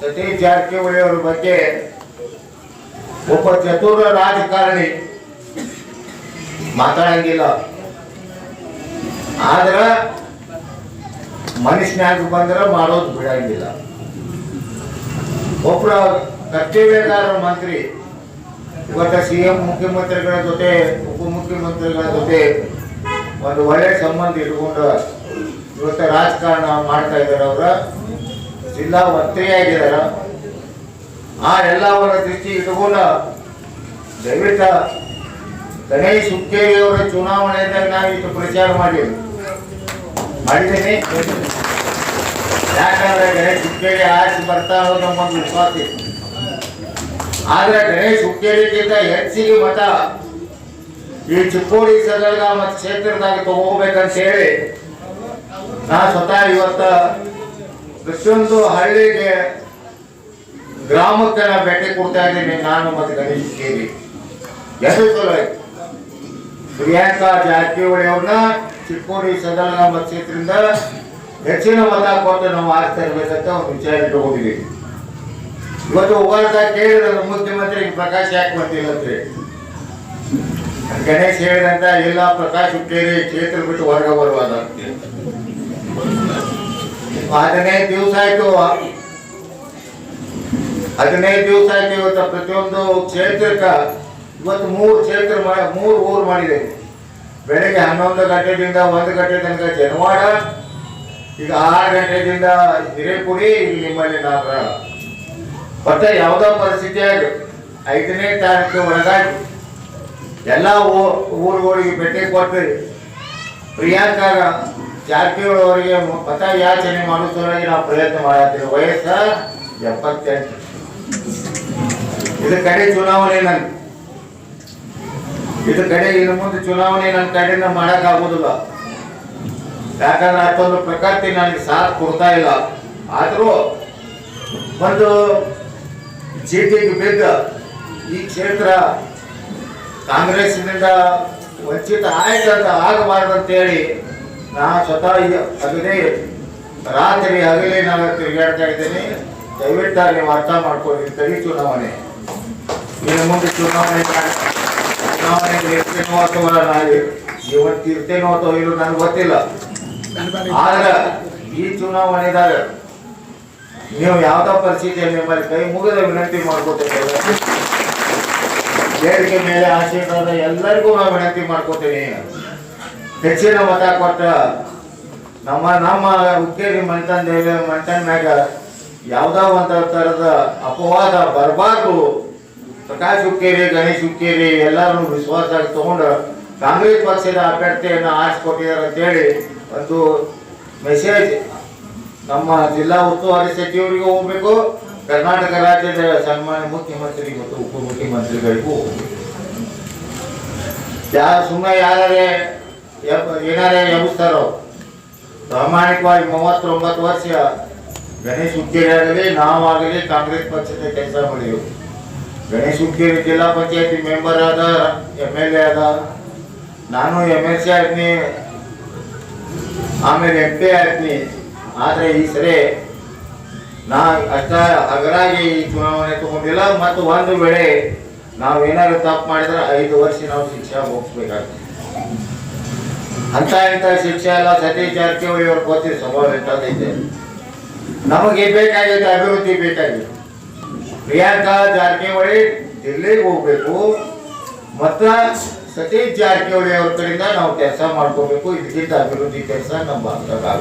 ಸತೀಶ್ ಜಾರಕಿಹೊಳಿ ಅವರ ಬಗ್ಗೆ ಒಬ್ಬ ಚತುರ ರಾಜಕಾರಣಿ ಮಾತಾಡಂಗಿಲ್ಲ. ಆದ್ರ ಮನುಷ್ಯನಾಗ ಬಂದ್ರೆ ಮಾಡೋದು ಬಿಡಂಗಿಲ್ಲ. ಒಬ್ಬರ ಕರ್ತವ್ಯಗಾರ ಮಂತ್ರಿ, ಇವತ್ತ ಸಿ ಎಂ ಮುಖ್ಯಮಂತ್ರಿಗಳ ಜೊತೆ, ಉಪಮುಖ್ಯಮಂತ್ರಿಗಳ ಜೊತೆ ಒಂದು ಒಳ್ಳೆ ಸಂಬಂಧ ಇಟ್ಕೊಂಡು ಇವತ್ತ ರಾಜಕಾರಣ ಮಾಡ್ತಾ ಇದ್ದಾರೆ ಅವರ. ಜಿಲ್ಲಾ ಮಂತ್ರಿಯಾಗಿದ್ದಾರ ಆ ಎಲ್ಲವರ ದೃಷ್ಟಿ ಇಟ್ಟುಕೊಂಡ ದಯವಿಟ್ಟ ಗಣೇಶ್ ಹುಕ್ಕೇರಿ ಅವರ ಚುನಾವಣೆಯಿಂದ ನಾವು ಇಷ್ಟು ಪ್ರಚಾರ ಮಾಡಿ ಮಾಡಿದ್ದೇನೆ. ಯಾಕಂದ್ರೆ ಗಣೇಶ್ ಹುಕ್ಕೇರಿ ಆಚೆ ಬರ್ತಾ ನಮ್ಮೊಂದು ವಿಶ್ವಾಸ ಇತ್ತು. ಆದ್ರೆ ಗಣೇಶ್ ಹುಕ್ಕೇರಿಗಿಂತ ಹೆಚ್ಚಿಗೆ ಮತ ಈ ಚಿಕ್ಕೋಡಿ ಸದರ್ಗ ಮತ್ತು ಕ್ಷೇತ್ರದಾಗ ತಗೋಬೇಕಂತ ಹೇಳಿ ನಾ ಸ್ವತಃ ಇವತ್ತ ಪ್ರತಿಯೊಂದು ಹಳ್ಳಿಗೆ ಗ್ರಾಮಕ್ಕೆ ನಾವು ಭೇಟಿ ಕೊಡ್ತಾ ಇದ್ದೀನಿ. ನಾನು ಮತ್ತೆ ಗಣೇಶ್ ಸೇರಿ. ಪ್ರಿಯಾಂಕಾ ಜಾರಕಿಹೊಳಿ ಅವ್ರನ್ನ ಚಿಕ್ಕೋಡಿ ಸದನ ಕ್ಷೇತ್ರದಿಂದ ಹೆಚ್ಚಿನ ಮತ ಕೊಟ್ಟು ನಾವು ಆಗ್ತಾ ಇರ್ಬೇಕಂತ ಒಂದು ವಿಚಾರ ಇಟ್ಕೊಂಡಿದ್ದೀವಿ ಇವತ್ತು ಹೋಗಾಡ್ದಾಗ ಕೇಳಿದ್ರು ಮುಖ್ಯಮಂತ್ರಿ, ಪ್ರಕಾಶ್ ಯಾಕೆ ಬರ್ತಿಲ್ಲ ಅಂತ ಗಣೇಶ್ ಹೇಳಿದಂತ ಎಲ್ಲ ಪ್ರಕಾಶ್ ಕೇಳಿ ಕ್ಷೇತ್ರ ಬಿಟ್ಟು ಹೊರಗೆ ಬರುವಾಗ. ಹದಿನೈದು ದಿವಸ ಆಯ್ತು. ಹದಿನೈದು ದಿವಸ ಆಯ್ತು ಇವತ್ತು ಪ್ರತಿಯೊಂದು ಕ್ಷೇತ್ರಕ್ಕ ಇವತ್ತು ಮೂರು ಕ್ಷೇತ್ರ ಮೂರು ಊರು ಮಾಡಿದೆ. ಬೆಳಗ್ಗೆ ಹನ್ನೊಂದು ಗಂಟೆದಿಂದ ಒಂದು ಗಂಟೆ ತನಕ ಜನವಾಡ, ಈಗ ಆರು ಗಂಟೆದಿಂದ ಹಿರೇಪುಡಿ ನಿಮ್ಮಲ್ಲಿ ನಾಗರ ಮತ್ತೆ ಯಾವುದೋ ಪರಿಸ್ಥಿತಿಯಾಗಿ ಐದನೇ ತಾರೀಕು ಒಳಗಾಗಿ ಎಲ್ಲ ಊರುಗಳಿಗೆ ಭೇಟಿ ಕೊಟ್ಟು ಪ್ರಿಯಾಂಕಾ ಜಾರಕಿಹೊಳಿ ಅವರಿಗೆ ಮತ ಯಾಚನೆ ಮಾಡೋ ಸಲುವಾಗಿ ನಾವು ಪ್ರಯತ್ನ ಮಾಡತ್ತೀವಿ. ವಯಸ್ಸ ಎಪ್ಪತ್ತೆಂಟು. ಇದು ಕಡೆ ಚುನಾವಣೆ ನನ್ ಇದು ಕಡೆ ಇನ್ನು ಮುಂದೆ ಚುನಾವಣೆ ನನ್ನ ಕಡೆಯಿಂದ ಮಾಡಕ್ ಆಗುದಿಲ್ಲ. ಯಾಕಂದ್ರೆ ಅಷ್ಟೊಂದು ಪ್ರಕೃತಿ ನನಗೆ ಸಾಥ್ ಕೊಡ್ತಾ ಇಲ್ಲ. ಆದರೂ ಒಂದು ಚೀಟಿಗೆ ಬಿದ್ದ ಈ ಕ್ಷೇತ್ರ ಕಾಂಗ್ರೆಸ್ನಿಂದ ವಂಚಿತ ಆಯ್ತಂತ ಆಗಬಾರ್ದಂತೇಳಿ ನಾ ಸ್ವತಃ ಅದನ್ನೇ ರಾತ್ರಿ ಹಗಲಿ ನಾನು ತಿರುಗಾಡ್ತಾ ಇದ್ದೀನಿ. ದಯವಿಟ್ಟು ನೀವು ಅರ್ಥ ಮಾಡ್ಕೊಳ್ಳಿ. ಕಡಿ ಚುನಾವಣೆ. ಇನ್ನು ಮುಂದೆ ಚುನಾವಣೆ ಚುನಾವಣೆಗೆ ಚುನಾವಣೆ ಇರ್ತೇನೋ ಅಥವಾ ನಾನು ಇವತ್ತು ಇರ್ತೇನೋ ಅಥವಾ ಇಲ್ಲೋ ನನಗೆ ಗೊತ್ತಿಲ್ಲ. ಆದ್ರೆ ಈ ಚುನಾವಣೆದಾಗ ನೀವು ಯಾವ್ದೋ ಪರಿಸ್ಥಿತಿಯಲ್ಲಿ ನಿಮ್ಮಲ್ಲಿ ಕೈ ಮುಗಿದ ವಿನಂತಿ ಮಾಡ್ಕೋತೇವೆ ಬೇಡಿಕೆ ಮೇಲೆ ಆಶೀರ್ವಾದ ಎಲ್ಲರಿಗೂ ನಾನು ವಿನಂತಿ ಮಾಡ್ಕೋತೀನಿ. ಹೆಚ್ಚಿನ ಮತ ಕೊಟ್ಟ ನಮ್ಮ ನಮ್ಮ ಹುಕ್ಕೇರಿ ಮಂಟನ್ ದೇವಿ ಮಂಟನ್ ಮ್ಯಾಗ ಯಾವ್ದೋ ಒಂದು ತರದ ಅಪವಾದ ಬರಬಾರ್ದು. ಪ್ರಕಾಶ್ ಹುಕ್ಕೇರಿ, ಗಣೇಶ್ ಹುಕ್ಕೇರಿ ಎಲ್ಲರೂ ವಿಶ್ವಾಸ ತಗೊಂಡು ಕಾಂಗ್ರೆಸ್ ಪಕ್ಷದ ಅಭ್ಯರ್ಥಿಯನ್ನು ಆರಿಸ್ಕೊಟ್ಟಿದ್ದಾರೆ ಅಂತೇಳಿ ಒಂದು ಮೆಸೇಜ್ ನಮ್ಮ ಜಿಲ್ಲಾ ಉಸ್ತುವಾರಿ ಸಚಿವರಿಗೂ ಹೋಗ್ಬೇಕು. ಕರ್ನಾಟಕ ರಾಜ್ಯದ ಸನ್ಮಾನ್ಯ ಮುಖ್ಯಮಂತ್ರಿ ಮತ್ತು ಉಪಮುಖ್ಯಮಂತ್ರಿಗಳಿಗೂ ಯಾ, ಸುಮ್ಮನೆ ಯಾರೇ ಏನಾರೇ ಎಬ್ಬಿಸ್ತಾರೋ ಪ್ರಾಮಾಣಿಕವಾಗಿ ಮೂವತ್ತೊಂಬತ್ತು ವರ್ಷ ಗಣೇಶ್ ಹುಕ್ಕೇರಿ ಆಗಲಿ ನಾವಾಗಲಿ ಕಾಂಗ್ರೆಸ್ ಪಕ್ಷದ ಕೆಲಸ ಮಾಡಿದೆವು ಗಣೇಶ್ ಹುಕ್ಕೇರಿ ಜಿಲ್ಲಾ ಪಂಚಾಯತಿ ಮೆಂಬರ್ ಆದ ಎಂ ಎಲ್ ಎ ಆದ, ನಾನು ಎಂ ಎಲ್ ಸಿ ಆಗ್ನಿ ಆಮೇಲೆ ಎಂ ಪಿ ಆಗ್ನಿ ಆದರೆ ಈ ಸರಿ ನಾ ಅಷ್ಟ ಹಗರಾಗಿ ಈ ಚುನಾವಣೆ ತಗೊಂಡಿಲ್ಲ. ಮತ್ತು ಒಂದು ವೇಳೆ ನಾವು ಏನಾದ್ರು ತಪ್ಪು ಮಾಡಿದ್ರೆ ಐದು ವರ್ಷ ನಾವು ಶಿಕ್ಷೆ ಹೋಗಿಸ್ಬೇಕಾಗ್ತದೆ ಅಂತ ಇಂಥ ಶಿಕ್ಷೆ ಎಲ್ಲ ಸತಿ ಜಾರಕಿಹೊಳಿ ಅವ್ರು ಗೊತ್ತಿದೆ ಸ್ವಭಾವ ಎಂತದೈತೆ ನಮಗೆ ಬೇಕಾಗಿತ್ತು ಅಭಿವೃದ್ಧಿ ಬೇಕಾಗಿದೆ. ಪ್ರಿಯಾಂಕಾ ಜಾರಕಿಹೊಳಿ ದಿಲ್ಲಿಗೆ ಹೋಗ್ಬೇಕು. ಮತ್ತ ಸತೀಶ್ ಜಾರಕಿಹೊಳಿ ಅವ್ರ ಕಡೆಯಿಂದ ನಾವು ಕೆಲಸ ಮಾಡ್ಕೋಬೇಕು. ಇದಕ್ಕಿಂತ ಅಭಿವೃದ್ಧಿ ಕೆಲಸ ನಮ್ಮ ಭಾಗದಾಗ